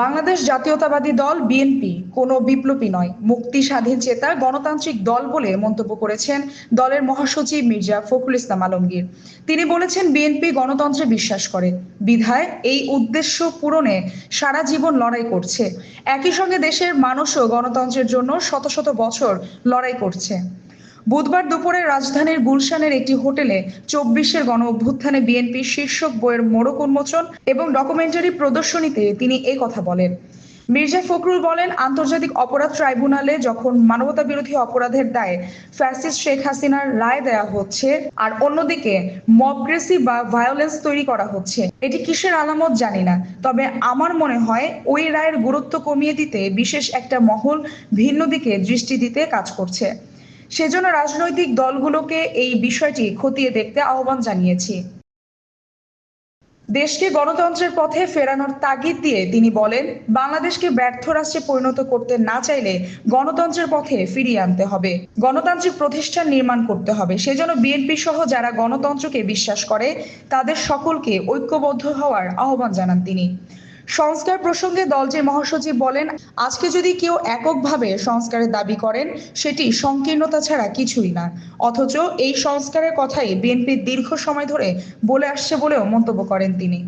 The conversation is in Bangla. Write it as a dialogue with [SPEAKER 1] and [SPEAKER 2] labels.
[SPEAKER 1] বাংলাদেশ জাতীয়তাবাদী দল বিএনপি কোনো বিপ্লবী নয়। মুক্তি স্বাধীন চেতা গণতান্ত্রিক দল বলে মন্তব্য করেছেন দলের মহাসচিব মির্জা ফখরুল ইসলাম আলমগীর। তিনি বলেছেন, বিএনপি গণতন্ত্রে বিশ্বাস করে। বিধায় এই উদ্দেশ্য পূরণে সারা জীবন লড়াই করছে। একই সঙ্গে দেশের মানুষও গণতন্ত্রের জন্য শত শত বছর লড়াই করছে। বুধবার দুপুরে রাজধানীর গুলশানের একটি হোটেলে চব্বিশের গণ অভ্যুত্থানে বিএনপির শীর্ষক বইয়ের মোড়ক উন্মোচন এবং ডকুমেন্টারি প্রদর্শনীতে তিনি এই কথা বলেন। মির্জা ফখরুল বলেন, আন্তর্জাতিক অপরাধ ট্রাইব্যুনালে যখন মানবতা বিরোধী অপরাধের দায়ে ফ্যাসিস্ট শেখ হাসিনার রায় দেয়া হচ্ছে, আর অন্যদিকে মবগ্রেসি বা ভায়োলেন্স তৈরি করা হচ্ছে, এটি কিসের আলামত জানি না। তবে আমার মনে হয়, ওই রায়ের গুরুত্ব কমিয়ে দিতে বিশেষ একটা মহল ভিন্ন দিকে দৃষ্টি দিতে কাজ করছে। সেজন্য রাজনৈতিক দলগুলোকে এই বিষয়টি খতিয়ে দেখতে আহ্বান জানিয়েছি। দেশকে গণতন্ত্রের পথে ফেরানোর তাগিদ দিয়ে তিনি বলেন, বাংলাদেশকে ব্যর্থ রাষ্ট্রে পরিণত করতে না চাইলে গণতন্ত্রের পথে ফিরিয়ে আনতে হবে। গণতান্ত্রিক প্রতিষ্ঠান নির্মাণ করতে হবে। সেজন্য বিএনপি সহ যারা গণতন্ত্রকে বিশ্বাস করে, তাদের সকলকে ঐক্যবদ্ধ হওয়ার আহ্বান জানান তিনি। সংস্কার প্রসঙ্গে দলটির মহাসচিব বলেন, আজকে যদি কেউ এককভাবে সংস্কারের দাবি করেন, সেটি সংকীর্ণতা ছাড়া কিছুই না। অথচ এই সংস্কারের কথাই বিএনপি দীর্ঘ সময় ধরে বলে আসছে বলেও মন্তব্য করেন তিনি।